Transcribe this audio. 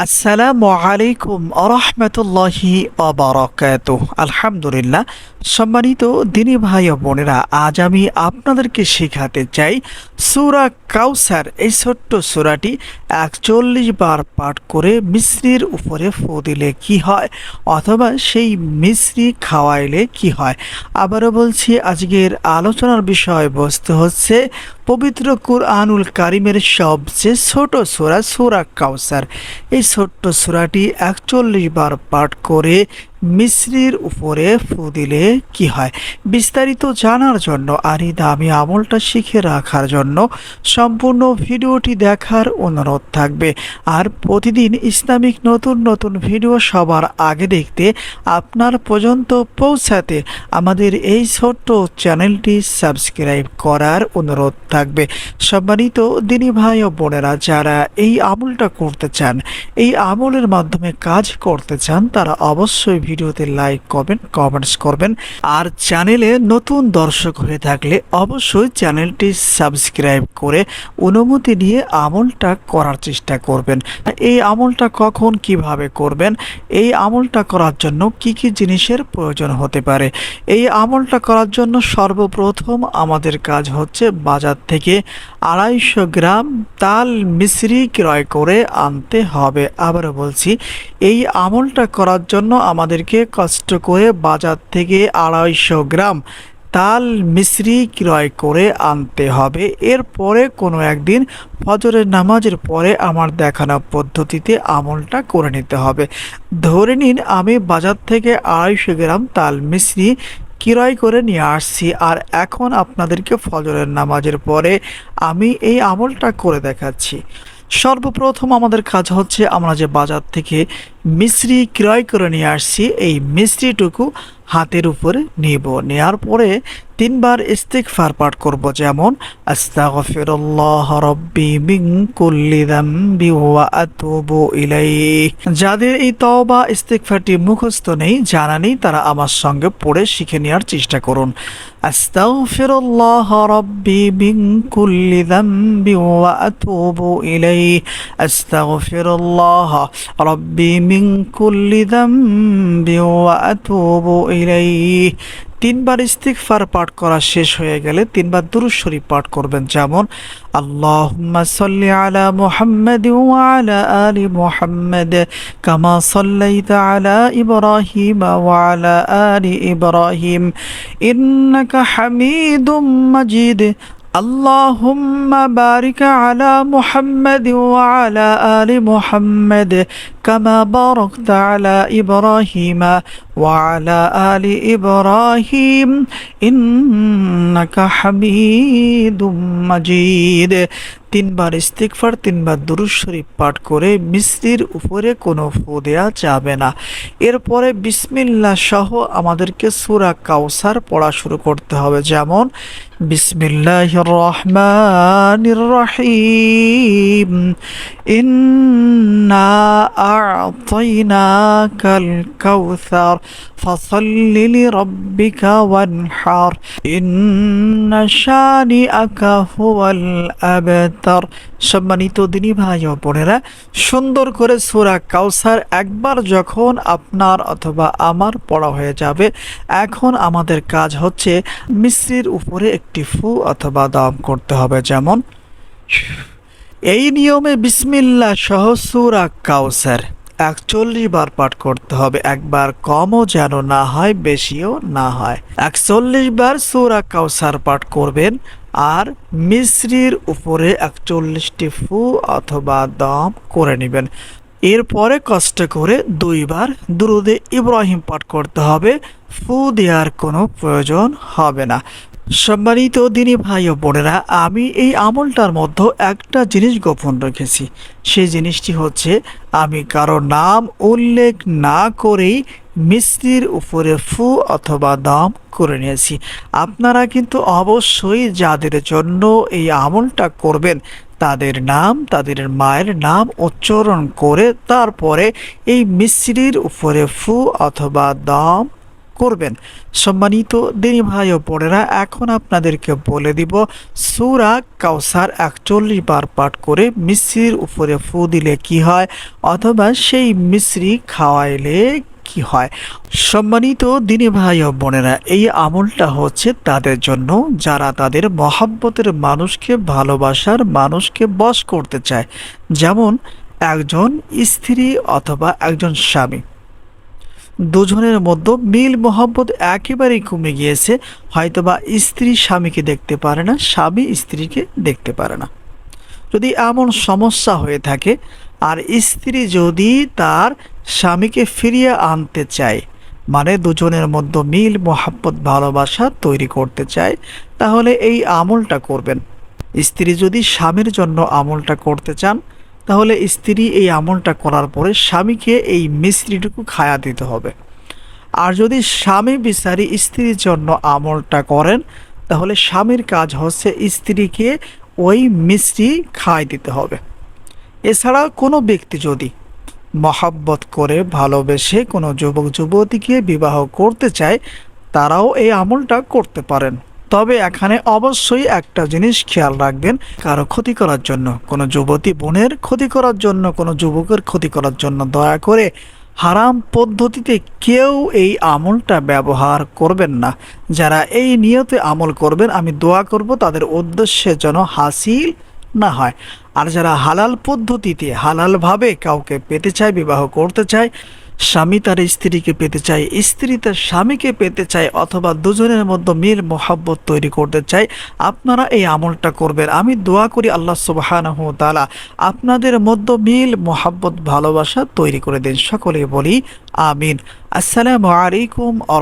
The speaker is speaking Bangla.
আসসালামু আলাইকুম আরহামতুল্লাহি অবরকাত আলহামদুলিল্লাহ। সম্মানিত দিনী ভাই ও বোনেরা, আজ আমি আপনাদেরকে শেখাতে চাই সুরা কাউসার এই ছোট্ট সুরাটি একচল্লিশ বার পাঠ করে মিশ্রির উপরে ফু দিলে কি হয়, অথবা সেই মিশ্রি খাওয়াইলে কি হয়। আবারও বলছি, আজকের আলোচনার বিষয়বস্তু হচ্ছে পবিত্র কুরআনুল কারিমের সবচেয়ে ছোট সোরা সোরা কাউসার এই ছোট্ট সোরাটি একচল্লিশ বার পাঠ করে মিশ্রির উপরে ফু দিলে কি হয়? বিস্তারিত জানার জন্য আর এই দামি আমলটা শিখে রাখার জন্য সম্পূর্ণ ভিডিওটি দেখার অনুরোধ থাকবে। আর প্রতিদিন ইসলামিক নতুন নতুন ভিডিও সবার আগে দেখতে আপনার পর্যন্ত পৌঁছাতে আমাদের এই ছোট্ট চ্যানেলটি সাবস্ক্রাইব করার অনুরোধ থাকবে। সম্মানিত দিনী ভাই ও বোনেরা, যারা এই আমলটা করতে চান, এই আমলের মাধ্যমে কাজ করতে চান, তারা অবশ্যই ভিডিওতে লাইক করবেন কমেন্টস করবেন। আর চ্যানেলে নতুন দর্শক হয়ে থাকলে অবশ্যই চ্যানেলটি সাবস্ক্রাইব করে অনুমতি নিয়ে আমলটা করার চেষ্টা করবেন। এই আমলটা কখন কীভাবে করবেন? এই আমলটা করার জন্য কি কি জিনিসের প্রয়োজন হতে পারে? এই আমলটা করার জন্য সর্বপ্রথম আমাদের কাজ হচ্ছে বাজার থেকে আড়াইশো গ্রাম তাল মিশ্রি ক্রয় করে আনতে হবে। আবারও বলছি, এই আমলটা করার জন্য আমাদেরকে কষ্ট করে বাজার থেকে আড়াইশো গ্রাম তাল মিশ্রি ক্রয় করে আনতে হবে। এরপরে কোনো একদিন ফজরের নামাজের পরে আমার দেখানো পদ্ধতিতে আমলটা করে নিতে হবে। ধরে নিন আমি বাজার থেকে আড়াইশো গ্রাম তাল মিশ্রি ক্রয় করে নিয়ে আসছি আর এখন আপনাদেরকে ফজরের নামাজের পরে আমি এই আমলটা করে দেখাচ্ছি। সর্বপ্রথম আমাদের কাজ হচ্ছে আমরা যে বাজার থেকে মিশ্রি ক্রয় করে নিয়ে আসছি, এই মিশ্রিটুকু হাতের উপরে নিব। নেয়ার পরে তিনবার ইস্তিগফার পাঠ করব, যেমন, আস্তাগফিরুল্লাহ রাব্বি মিন কুল্লি যামবি ওয়া যাদের এই তওবা, ইস্তিগফারটি মুখস্থ নেই, জানা নেই, তারা আমার সঙ্গে পড়ে শিখে নেওয়ার চেষ্টা করুন। আস্তাগফিরুল্লাহ রাব্বি রাব্বি তিনবার ইস্তিগফার পাঠ করা শেষ হয়ে গেলে তিনবার দুরূদ শরীফ পাঠ করবেন যেমন আল্লাহুম্মা সাল্লি আলা মুহাম্মাদ ওয়া আলা আলি মুহাম্মাদ কামা সাল্লাইতা আলা ইব্রাহিম ওয়া আলা আলি ইব্রাহিম ইন্নাকা হামিদুম মাজিদ اللهم بارك على محمد وعلى آل محمد كما باركت على إبراهيم وعلى آل إبراهيم إنك حميد مجيد তিনবার ইস্তিকফার তিনবার দুরুজ শরীফ পাঠ করে মিস্ত্রির উপরে কোনো ফু দেওয়া যাবে না এরপরে বিসমিল্লা সহ আমাদেরকে সুরা কাউসার পড়া শুরু করতে হবে যেমন বিসমিল্লাহ রহমান রহিম ইন্না আ'তাইনাকাল কাউসার فصل لربك وانحر إن شانئك هو الأبتر সম্মানিত দিনী ভাই ও বোনেরা সুন্দর করে সুরা কাউসার একবার যখন আপনার অথবা আমার পড়া হয়ে যাবে এখন আমাদের কাজ হচ্ছে মিশ্রির উপরে একটি ফু অথবা দম করতে হবে যেমন এই নিয়মে বিসমিল্লা সহ সুরা কাউসার একচল্লিশ বার পাঠ করতে হবে। একবার কমও যেন না হয়, বেশিও না হয়। একচল্লিশ বার সুরা কাউসার পাঠ করবেন আর মিশ্রির উপরে একচল্লিশটি ফু অথবা দম করে নেবেন। এরপরে কষ্ট করে দুইবার দুরুদে ইব্রাহিম পাঠ করতে হবে। ফু দেওয়ার কোনো প্রয়োজন হবে না। সম্মানিত দিনী ভাই ও বোনেরা, আমি এই আমলটার মধ্যে একটা জিনিস গোপন রেখেছি। সেই জিনিসটি হচ্ছে, আমি কারও নাম উল্লেখ না করেই মিস্ত্রির উপরে ফু অথবা দাম করে নিয়েছি। আপনারা কিন্তু অবশ্যই যাদের জন্য এই আমলটা করবেন, তাদের নাম, তাদের মায়ের নাম উচ্চারণ করে তারপরে এই মিস্ত্রির উপরে ফু অথবা দম করবেন। সম্মানিত দিনী ভাই ও বোনেরা, এখন আপনাদেরকে বলে দিব, সুরা কাউসার একচল্লিশ বার পাঠ করে মিশ্রির উপরে ফু দিলে কি হয়, অথবা সেই মিশ্রি খাওয়াইলে কি হয়। সম্মানিত দিনী ভাই ও বোনেরা, এই আমলটা হচ্ছে তাদের জন্য, যারা তাদের মহাব্বতের মানুষকে ভালোবাসার মানুষকে বশ করতে চায়। যেমন একজন স্ত্রী অথবা একজন স্বামী। দুজনের মধ্যে মিল মোহাব্বত একেবারেই কমে গিয়েছে। হয়তোবা স্ত্রী স্বামীকে দেখতে পারে না, স্বামী স্ত্রীকে দেখতে পারে না। যদি এমন সমস্যা হয়ে থাকে, আর স্ত্রী যদি তার স্বামীকে ফিরিয়ে আনতে চায় মানে দুজনের মধ্যে মিল মোহাব্বত ভালোবাসা তৈরি করতে চায়, তাহলে এই আমলটা করবেন। স্ত্রী যদি স্বামীর জন্য আমলটা করতে চান তাহলে স্ত্রী এই আমলটা করার পরে স্বামীকে এই মিশ্রিটুকু খায়া দিতে হবে। আর যদি স্বামী বিচারি স্ত্রীর জন্য আমলটা করেন, তাহলে স্বামীর কাজ হচ্ছে স্ত্রীকে ওই মিষ্টি খাই দিতে হবে। এছাড়া কোনো ব্যক্তি যদি মহাব্বত করে, ভালোবেসে কোনো যুবক যুবতীকে বিবাহ করতে চায়, তারাও এই আমলটা করতে পারেন। তবে এখানে অবশ্যই একটা জিনিস খেয়াল রাখবেন, কারও ক্ষতি করার জন্য। কোনো যুবতী বোনের ক্ষতি করার জন্য, কোনো যুবকের ক্ষতি করার জন্য দয়া করে হারাম পদ্ধতিতে কেউ এই আমলটা ব্যবহার করবেন না। যারা এই নিয়তে আমল করবেন, আমি দোয়া করব তাদের উদ্দেশ্যে যেন হাসিল না হয়। আর যারা হালাল পদ্ধতিতে, হালালভাবে কাউকে পেতে চায়, বিবাহ করতে চায় স্বামী তার স্ত্রীকে পেতে চায়, স্ত্রী তার স্বামীকে পেতে চায় অথবা দুজনের মধ্যে মিল, মোহাব্বত তৈরি করতে চায়, আপনারা এই আমলটা করবেন। আমি দোয়া করি আল্লাহ সুবাহানহ তালা আপনাদের মধ্যে মিল, মোহাব্বত, ভালোবাসা তৈরি করে দিন। সকলে বলি, আমিন। আসসালামু আলাইকুম আ